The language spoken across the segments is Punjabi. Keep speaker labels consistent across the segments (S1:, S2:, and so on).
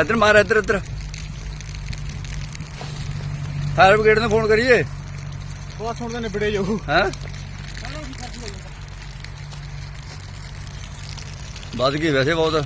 S1: ਇੱਧਰ ਮਾਰ ਇੱਧਰ ਇੱਧਰ। ਫਾਇਰ ਬ੍ਰਿਗੇਡ ਨੂੰ ਫੋਨ ਕਰੀਏ।
S2: ਬਹੁਤ ਸੁਣਦੇ ਨਿਬੜੇ ਜਾਊ।
S1: ਹੈ? ਵੱਧ ਗਈ ਵੈਸੇ ਬਹੁਤ।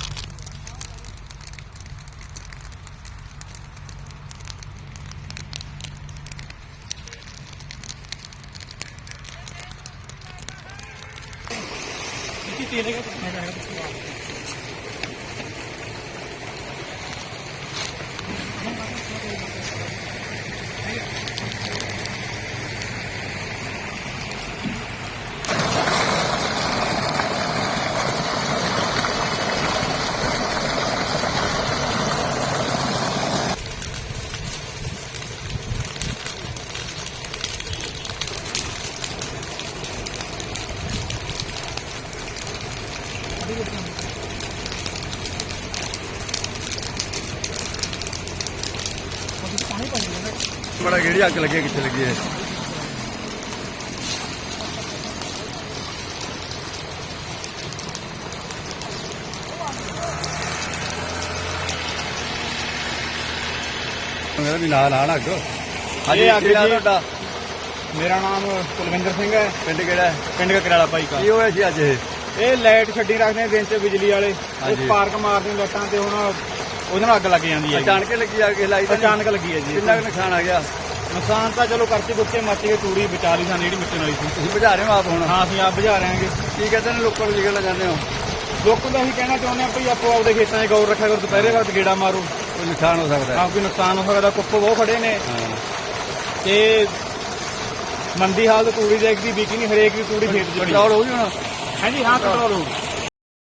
S1: ਬੜਾ ਕਿਹੜੀ ਅੱਗ ਲੱਗੀ ਹੈ, ਕਿੱਥੇ ਲੱਗੀ ਹੈ? ਮੇਰਾ ਵੀ ਨਾਲ ਆਣ ਅੱਗ। ਹਾਂਜੀ
S2: ਅੱਗ ਜੀ-
S1: ਤੁਹਾਡਾ?
S2: ਮੇਰਾ ਨਾਮ ਕੁਲਵਿੰਦਰ ਸਿੰਘ ਹੈ।
S1: ਪਿੰਡ ਕਿਹੜਾ ਹੈ?
S2: ਪਿੰਡ ਕਕਰਾਲਾ ਭਾਈ ਕਾ।
S1: ਕੀ ਹੋਇਆ ਸੀ ਅੱਜ ਇਹ?
S2: ਇਹ ਲਾਈਟ ਛੱਡੀ ਰੱਖਦੇ ਆ ਦਿਨ ਚ ਬਿਜਲੀ ਵਾਲੇ।
S1: ਹਾਂਜੀ।
S2: ਉਹ ਪਾਰਕ ਮਾਰਦੇ ਲਾਈਟਾਂ ਤੇ ਹੁਣ ਉਹਦੇ ਨਾਲ ਅੱਗ ਲੱਗ ਜਾਂਦੀ ਹੈ ਜੀ।
S1: ਅਚਾਨਕ ਲੱਗੀ ਅੱਗ ਲਾਈ ਤਾਂ ਨਹੀਂ?
S2: ਅਚਾਨਕ ਲੱਗੀ ਹੈ ਜੀ।
S1: ਕਿੰਨਾ ਕੁ ਨੁਕਸਾਨ ਆ ਗਿਆ?
S2: ਨੁਕਸਾਨ ਤਾਂ ਚਲੋ ਕਰਚੇ ਕੁੱਤੇ ਮੱਚ ਕੇ ਤੂੜੀ ਬਚਾ ਲਈ ਸਾਨੂੰ ਜਿਹੜੀ ਮਿੱਟਣ ਵਾਲੀ ਸੀ।
S1: ਤੁਸੀਂ ਬੁਝਾ ਰਹੇ ਹੋ ਆਪ ਹੁਣ?
S2: ਹਾਂ ਅਸੀਂ ਆਪ ਬੁਝਾ ਰਹੇ ਹਾਂਗੇ।
S1: ਕੀ ਕਹਿੰਦੇ ਨੇ ਲੋਕਾਂ ਨੂੰ ਨਿਕਲਣਾ ਚਾਹੁੰਦੇ ਹੋ?
S2: ਲੋਕਾਂ ਦਾ ਅਸੀਂ ਕਹਿਣਾ ਚਾਹੁੰਦੇ ਆ ਭਈ ਆਪੋ ਆਪਦੇ ਖੇਤਾਂ 'ਚ ਗੌਰ ਰੱਖਿਆ ਕਰੋ ਦੁਪਹਿਰੇ ਵਕਤ ਗੇੜਾ ਮਾਰੋ।
S1: ਕੋਈ ਨੁਕਸਾਨ ਹੋ ਸਕਦਾ ਹੈ।
S2: ਕੋਈ ਨੁਕਸਾਨ ਹੋ ਸਕਦਾ ਕੁੱਪੋ ਬਹੁਤ ਖੜੇ ਨੇ। ਤੇ ਮੰਦੀ ਹਾਲਤ ਤੂੜੀ ਦੇ ਇੱਕ ਦੀ ਵਿਕੀ ਨਹੀਂ ਹਰੇਕ ਦੀ ਤੂੜੀ ਖੇਤ 'ਚ ਪਈ।
S1: ਹੋ ਹੁਣ।
S2: ਹਾਂਜੀ ਹਾਂ ਕੰਟਰੋਲ ਹੋ